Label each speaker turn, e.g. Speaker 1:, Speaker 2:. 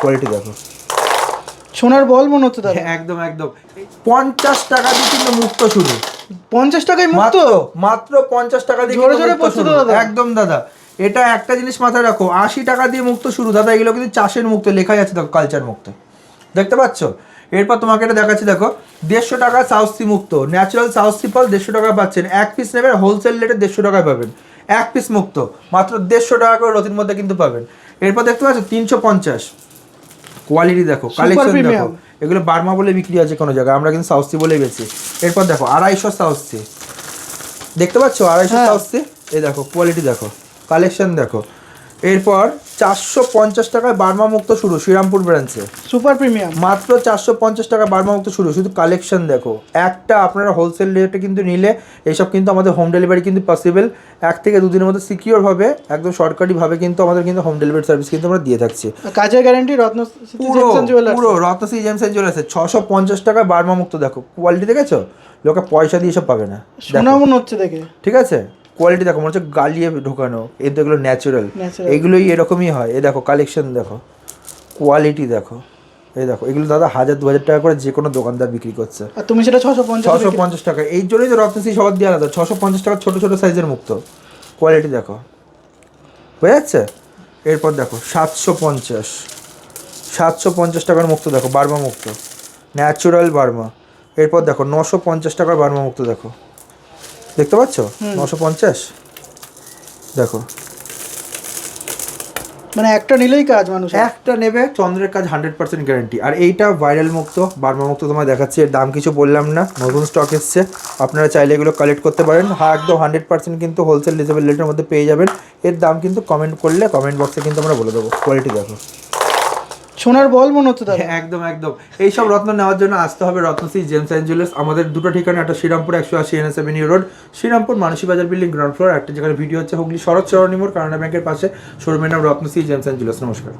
Speaker 1: Quality দেখো।
Speaker 2: সোনার বল মনে হচ্ছে দাদা
Speaker 1: একদম একদম। পঞ্চাশ টাকা দিয়ে কিন্তু মুক্ত শুরু
Speaker 2: পঞ্চাশ টাকায় মুক্ত?
Speaker 1: মাত্র পঞ্চাশ টাকা দিয়ে
Speaker 2: জোরে জোরে পড়ছে
Speaker 1: শুরু। একদম দাদা। এটা একটা জিনিস মাথায় রাখো আশি টাকা দিয়ে মুক্ত শুরু দাদা এগুলো কিন্তু চাষের মুক্ত লেখাই আছে দেখো কালচার মুক্ত। দেখতে পাচ্ছ? এরপর তোমাকে এটা দেখাচ্ছি দেখো। দেড়শো টাকা সাউথ সি মুক্ত। ন্যাচারাল সাউথ সি ফল দেড়শো টাকা পাচ্ছেন। এক পিস নেবেন হোলসেল রেটে দেড়শো টাকায় পাবেন। এক পিস মুক্ত। মাত্র দেড়শো টাকা করে রতির মধ্যে কিন্তু পাবেন। এরপর দেখতে পাচ্ছ তিনশো পঞ্চাশ। কোয়ালিটি দেখো কালেকশন দেখো। এগুলো বার্মা বলে বিক্রি আছে কোনো জায়গায় আমরা কিন্তু সাউথ বলে গেছি এরপর দেখো আড়াইশো সাউথ সি দেখতে পাচ্ছ আড়াইশো
Speaker 2: হ্যাঁ।
Speaker 1: সাউথ সি এই দেখো কোয়ালিটি দেখো। কালেকশন দেখো। এরপর চারশো পঞ্চাশ টাকায় বার্মা মুক্ত শুরু শ্রীরামপুর ব্রাঞ্চে
Speaker 2: সুপার প্রিমিয়াম
Speaker 1: মাত্র চারশো পঞ্চাশ টাকা বার্মা মুক্ত শুরু শুধু কালেকশন দেখো। একটা আপনারা হোলসেল রেটে কিন্তু নিলে এইসব কিন্তু আমাদের হোম ডেলিভারি কিন্তু পসিবল এক থেকে দুদিনের মধ্যে সিকিওরভাবে একদম সরকারিভাবে কিন্তু আমাদের কিন্তু হোম ডেলিভারি সার্ভিস কিন্তু আমরা দিয়ে থাকছি।
Speaker 2: কাজের গ্যারান্টি রত্ন
Speaker 1: পুরো পুরো রত্নশ্রী জেমস এন্ড জুয়েলার্সে ছশো পঞ্চাশ টাকায় বার্মা মুক্ত দেখো। কোয়ালিটি দেখেছ? লোকে পয়সা দিয়ে সব পাবে না।
Speaker 2: সোনা মনে হচ্ছে দেখে।
Speaker 1: ঠিক আছে? কোয়ালিটি দেখো মনে হচ্ছে গালিয়ে ঢোকানো। এর তো এগুলো ন্যাচারাল এগুলোই এরকমই হয়। এ দেখো কালেকশন দেখো। কোয়ালিটি দেখো। এই দেখো এগুলো দাদা হাজার দু হাজার টাকা করে যে কোনো দোকানদার বিক্রি করছে।
Speaker 2: আর তুমি সেটা ছশো পঞ্চাশ
Speaker 1: ছশো পঞ্চাশ টাকা। এই জন্যই তো রত্নশ্রী সবার দিয়ে আলাদা ছশো পঞ্চাশ টাকা ছোটো ছোটো সাইজের মুক্ত। কোয়ালিটি দেখো। বোঝা যাচ্ছে? এরপর দেখো সাতশো পঞ্চাশ। সাতশো পঞ্চাশ টাকার মুক্ত দেখো বার্মা মুক্ত। ন্যাচুরাল বার্মা। এরপর দেখো নশো পঞ্চাশ টাকার বার্মা মুক্ত দেখো। দেখতে পাচ্ছ? নশো পঞ্চাশ? দেখো।
Speaker 2: মানে একটা নিলেই কাজ মানুষ।
Speaker 1: একটা নেবে চন্দ্রের কাজ হান্ড্রেড পার্সেন্ট গ্যারান্টি আর এইটা ভাইরাল মুক্ত বার্মা মুক্ত তোমার দেখাচ্ছি এর দাম কিছু বললাম না নতুন স্টক এসছে। আপনারা চাইলে এগুলো কালেক্ট করতে পারেন। হ্যাঁ একদম হান্ড্রেড পার্সেন্ট কিন্তু হোলসেল রিজনেবল রেটের মধ্যে পেয়ে যাবেন। এর দাম কিন্তু কমেন্ট করলে কমেন্ট বক্সে কিন্তু আমরা বলে দেবো। কোয়ালিটি দেখো।
Speaker 2: সোনার বল মনে হচ্ছে দাদা
Speaker 1: একদম একদম। এই সব রত্ন নেওয়ার জন্য আসতে হবে রত্নশ্রী জেমস অ্যান্ড জুয়েলার্স আমাদের দুটো ঠিকানা, একটা শ্রীরামপুর একশো আশি N S avenue road Serampore Manasi Bazar building, ground floor. একটা যেখানে ভিডিও হচ্ছে হুগলি শরৎ চরণিমোর কানাডা ব্যাংকের পাশে। শোরুমের নাম রত্নশ্রী জেমস অ্যান্ড জুয়েলার্স নমস্কার।